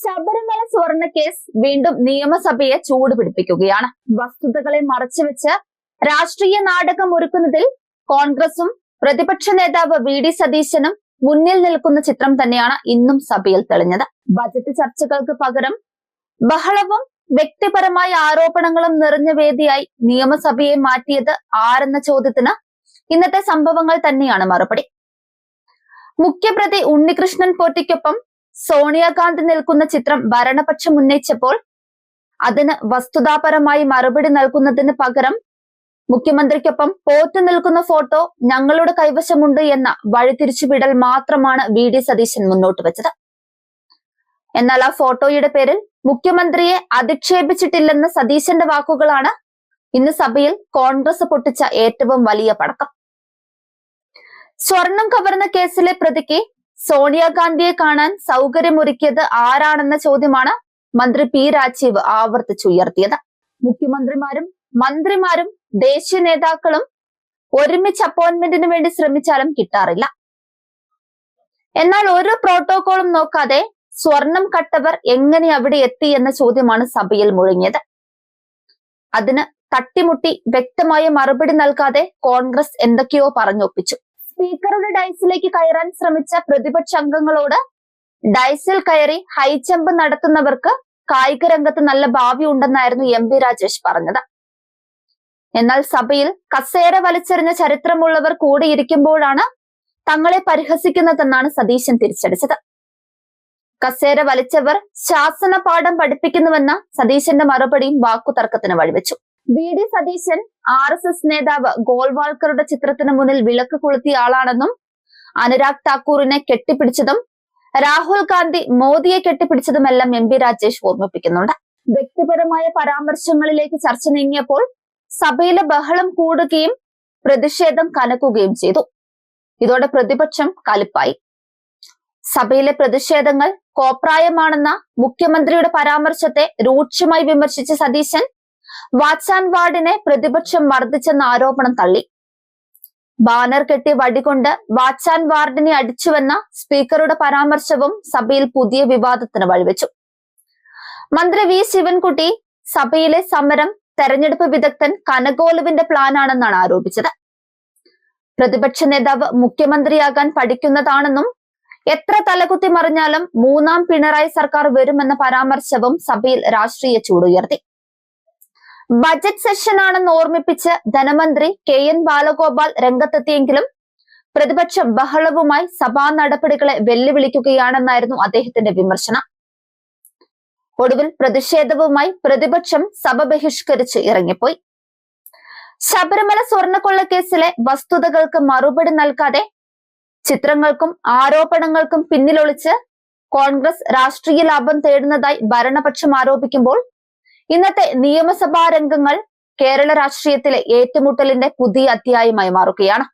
ശബരിമല സ്വർണ കേസ് വീണ്ടും നിയമസഭയെ ചൂടുപിടിപ്പിക്കുകയാണ്. വസ്തുതകളെ മറച്ചുവെച്ച് രാഷ്ട്രീയ നാടകം ഒരുക്കുന്നതിൽ കോൺഗ്രസും പ്രതിപക്ഷ നേതാവ് വി ഡി സതീശനും മുന്നിൽ നിൽക്കുന്ന ചിത്രം തന്നെയാണ് ഇന്നും സഭയിൽ തെളിഞ്ഞത്. ബജറ്റ് ചർച്ചകൾക്ക് പകരം ബഹളവും വ്യക്തിപരമായ ആരോപണങ്ങളും നിറഞ്ഞ വേദിയായി നിയമസഭയെ മാറ്റിയത് ആരെന്ന ചോദ്യത്തിന് ഇന്നത്തെ സംഭവങ്ങൾ തന്നെയാണ് മറുപടി. മുഖ്യപ്രതി ഉണ്ണികൃഷ്ണൻ പോറ്റിക്കൊപ്പം സോണിയാഗാന്ധി നിൽക്കുന്ന ചിത്രം ഭരണപക്ഷം ഉന്നയിച്ചപ്പോൾ അതിന് വസ്തുതാപരമായി മറുപടി നൽകുന്നതിന് പകരം മുഖ്യമന്ത്രിക്കൊപ്പം പോറ്റ് നിൽക്കുന്ന ഫോട്ടോ ഞങ്ങളുടെ കൈവശമുണ്ട് എന്ന വഴിതിരിച്ചുവിടൽ മാത്രമാണ് വി ഡി സതീശൻ മുന്നോട്ട് വെച്ചത്. എന്നാൽ ആ ഫോട്ടോയുടെ പേരിൽ മുഖ്യമന്ത്രിയെ അധിക്ഷേപിച്ചിട്ടില്ലെന്ന സതീശന്റെ വാക്കുകളാണ് ഇന്ന് സഭയിൽ കോൺഗ്രസ് പൊട്ടിച്ച ഏറ്റവും വലിയ പടക്കം. സ്വർണം കവർന്ന കേസിലെ പ്രതിക്ക് സോണിയാഗാന്ധിയെ കാണാൻ സൗകര്യമൊരുക്കിയത് ആരാണെന്ന ചോദ്യമാണ് മന്ത്രി പി രാജീവ് ആവർത്തിച്ചുയർത്തിയത്. മുഖ്യമന്ത്രിമാരും മന്ത്രിമാരും ദേശീയ നേതാക്കളും ഒരുമിച്ച് അപ്പോയിന്റ്മെന്റിന് വേണ്ടി ശ്രമിച്ചാലും കിട്ടാറില്ല. എന്നാൽ ഒരു പ്രോട്ടോകോളും നോക്കാതെ സ്വർണം കട്ടവർ എങ്ങനെ അവിടെ എത്തി എന്ന ചോദ്യമാണ് സഭയിൽ മുഴങ്ങിയത്. അതിന് തട്ടിമുട്ടി വ്യക്തമായ മറുപടി നൽകാതെ കോൺഗ്രസ് എന്തൊക്കെയോ പറഞ്ഞൊപ്പിച്ചു. സ്പീക്കറുടെ ഡൈസിലേക്ക് കയറാൻ ശ്രമിച്ച പ്രതിപക്ഷ അംഗങ്ങളോട് ഡൈസിൽ കയറി ഹൈജമ്പ് നടത്തുന്നവർക്ക് കായിക രംഗത്ത് നല്ല ഭാവി ഉണ്ടെന്നായിരുന്നു എം പി രാജേഷ് പറഞ്ഞത്. എന്നാൽ സഭയിൽ കസേര വലിച്ചെറിഞ്ഞ ചരിത്രമുള്ളവർ കൂടിയിരിക്കുമ്പോഴാണ് തങ്ങളെ പരിഹസിക്കുന്നതെന്നാണ് സതീശൻ തിരിച്ചടിച്ചത്. കസേര വലിച്ചവർ ശാസന പാഠം പഠിപ്പിക്കുന്നുവെന്ന സതീശന്റെ മറുപടിയും വാക്കുതർക്കത്തിന് വഴിവെച്ചു. V D Satheesan R S S നേതാവ് ഗോൾവാൾക്കറുടെ ചിത്രത്തിന് മുന്നിൽ വിളക്ക് കൊളുത്തിയ ആളാണെന്നും അനുരാഗ് താക്കൂറിനെ കെട്ടിപ്പിടിച്ചതും രാഹുൽ ഗാന്ധി മോദിയെ കെട്ടിപ്പിടിച്ചതുമെല്ലാം എം പി രാജേഷ് ഓർമ്മിപ്പിക്കുന്നുണ്ട്. വ്യക്തിപരമായ പരാമർശങ്ങളിലേക്ക് ചർച്ച നീങ്ങിയപ്പോൾ സഭയിലെ ബഹളം കൂടുകയും പ്രതിഷേധം കനക്കുകയും ചെയ്തു. ഇതോടെ പ്രതിപക്ഷം കലിപ്പായി. സഭയിലെ പ്രതിഷേധങ്ങൾ കോപ്രായമാണെന്ന മുഖ്യമന്ത്രിയുടെ പരാമർശത്തെ രൂക്ഷമായി വിമർശിച്ച സതീശൻ വാച്ച് ആൻഡ് വാർഡിനെ പ്രതിപക്ഷം മർദ്ദിച്ചെന്ന ആരോപണം തള്ളി. ബാനർ കെട്ടി വടികൊണ്ട് വാച്ച് ആൻഡ് വാർഡിനെ അടിച്ചുവെന്ന സ്പീക്കറുടെ പരാമർശവും സഭയിൽ പുതിയ വിവാദത്തിന് വഴിവെച്ചു. മന്ത്രി വി ശിവൻകുട്ടി സഭയിലെ സമരം തെരഞ്ഞെടുപ്പ് വിദഗ്ധൻ കനകോലുവിന്റെ പ്ലാനാണെന്നാണ് ആരോപിച്ചത്. പ്രതിപക്ഷ നേതാവ് മുഖ്യമന്ത്രിയാകാൻ പഠിക്കുന്നതാണെന്നും എത്ര തലകുത്തി മറിഞ്ഞാലും മൂന്നാം പിണറായി സർക്കാർ വരുമെന്ന പരാമർശവും സഭയിൽ രാഷ്ട്രീയ ചൂടുയർത്തി. ബജറ്റ് സെഷനാണെന്ന് ഓർമ്മിപ്പിച്ച് ധനമന്ത്രി കെ എൻ ബാലഗോപാൽ രംഗത്തെത്തിയെങ്കിലും പ്രതിപക്ഷം ബഹളവുമായി സഭാ നടപടികളെ വെല്ലുവിളിക്കുകയാണെന്നായിരുന്നു അദ്ദേഹത്തിന്റെ വിമർശനം. ഒടുവിൽ പ്രതിഷേധവുമായി പ്രതിപക്ഷം സഭ ബഹിഷ്കരിച്ച് ഇറങ്ങിപ്പോയി. ശബരിമല സ്വർണക്കൊള്ളക്കേസിലെ വസ്തുതകൾക്ക് മറുപടി നൽകാതെ ചിത്രങ്ങൾക്കും ആരോപണങ്ങൾക്കും പിന്നിലൊളിച്ച് കോൺഗ്രസ് രാഷ്ട്രീയ ലാഭം തേടുന്നതായി ഭരണപക്ഷം ആരോപിക്കുമ്പോൾ ഇന്നത്തെ നിയമസഭാ രംഗങ്ങൾ കേരള രാഷ്ട്രീയത്തിലെ ഏറ്റുമുട്ടലിന്റെ പുതിയ അധ്യായമായി മാറുകയാണ്.